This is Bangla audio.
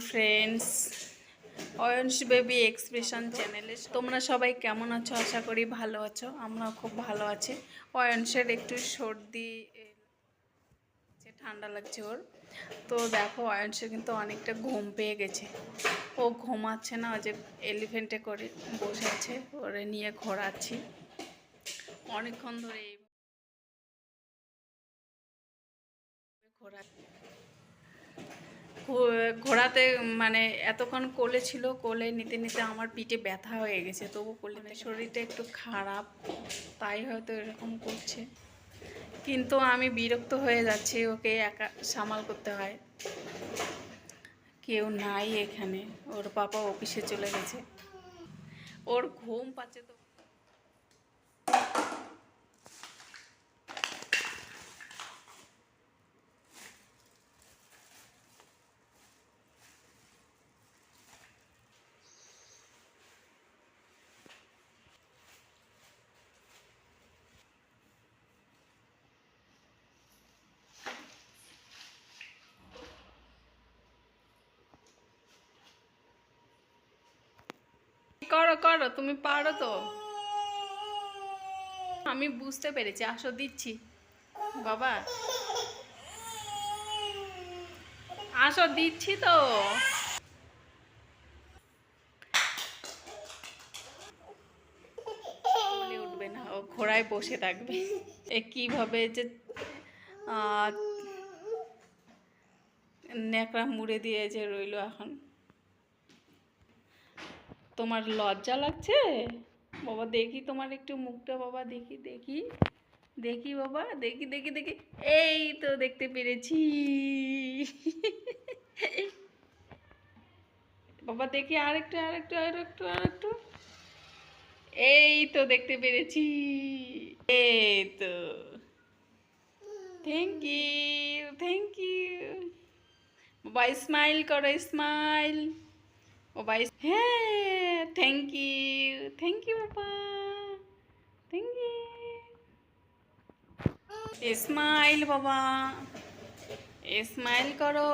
ফ্রেন্ডস অয়ন্স বেবি এক্সপ্রেশন চ্যানেলে তোমরা সবাই কেমন আছো? আশা করি ভালো আছো। আমরাও খুব ভালো আছি। অয়ন্সের একটু সর্দি ঠান্ডা লাগছে ওর। তো দেখো অয়ন্সের কিন্তু অনেকটা ঘুম পেয়ে গেছে। ও ঘুমাচ্ছে না যে এলিফেন্টে করে বসে আছে, ওরে নিয়ে ঘোরাচ্ছি। অনেকক্ষণ ধরে এই ঘোরা ঘো- ঘোরাতে মানে এতক্ষণ কোলে ছিল কোলে নিতে নিতে আমার পিঠে ব্যথা হয়ে গেছে। তবু কোলে শরীরটা একটু খারাপ তাই হয়তো এরকম করছে। কিন্তু আমি বিরক্ত হয়ে যাচ্ছি ওকে একা সামাল করতে হয়। কেউ নাই এখানে ওর পাপা অফিসে চলে গেছে। ওর ঘুম পাচ্ছে তো করো করো, তুমি পারো তো। আমি বুঝতে পেরেছি, আসো, দিচ্ছি। বাবা। আসো, দিচ্ছি তো। উঠবে না, ও ঘোড়ায় বসে থাকবে। এ কীভাবে যে ন্যাকড়া মুড়ে দিয়ে যে রইল এখন। তোমার লজ্জা লাগছে? বাবা, দেখি তোমার একটু মুখটা বাবা, দেখি দেখি দেখি বাবা, দেখি দেখি দেখি। এই তো দেখতে পেরেছি। বাবা, দেখি আর একটু আর একটু আর একটু আরেকটু আরেকটু। এই তো দেখতে পেরেছি। এই তো। থ্যাংক ইউ থ্যাংক ইউ বাবা স্মাইল করো স্মাইল ও বাই হ্যাঁ থ্যাংক ইউ থ্যাংক ইউ বাবা থ্যাংক ইউ স্মাইল বাবা স্মাইল করো।